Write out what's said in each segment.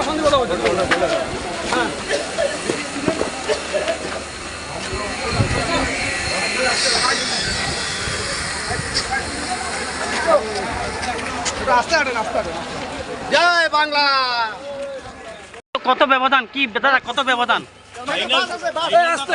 অশান্তি কথা বলছে হাঁটেন জয় বাংলা। কত ব্যবধান? কি দাদা কত ব্যবধান? আস্তে।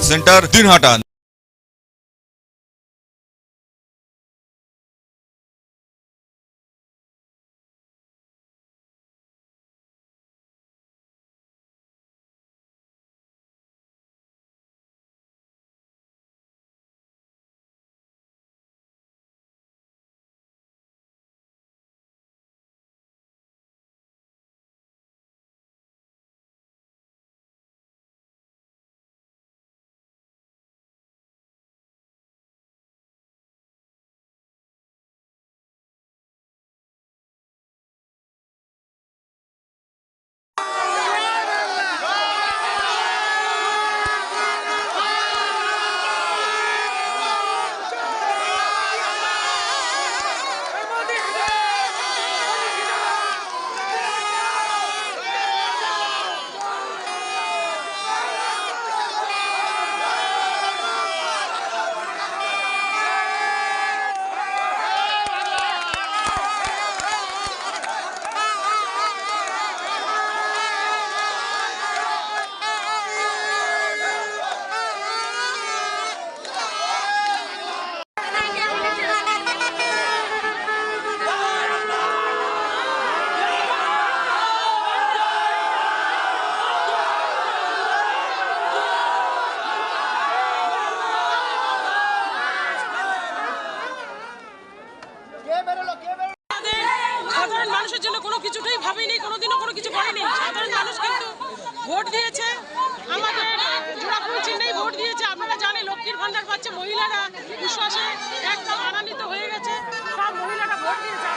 centre Dinhata সাধারণ ভাবিনি কোনোদিনও কোনো কিছু করেনি। সাধারণ মানুষ কিন্তু ভোট দিয়েছে। আমাদের জোড়াফুল চিহ্নেই ভোট দিয়েছে। আপনারা জানেন, লক্ষ্মীর ভান্ডার পাচ্ছে মহিলারা। বিশ্বাসে একদম আনন্দিত হয়ে গেছে। সব মহিলারা ভোট দিয়েছে।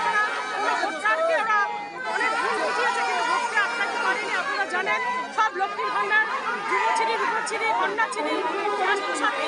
আপনারা জানেন, সব লক্ষ্মীর ভান্ডার যুবছিরি রূপছিরি কন্যাছিরি স্বাস্থ্যসাথী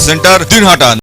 centre Dinhata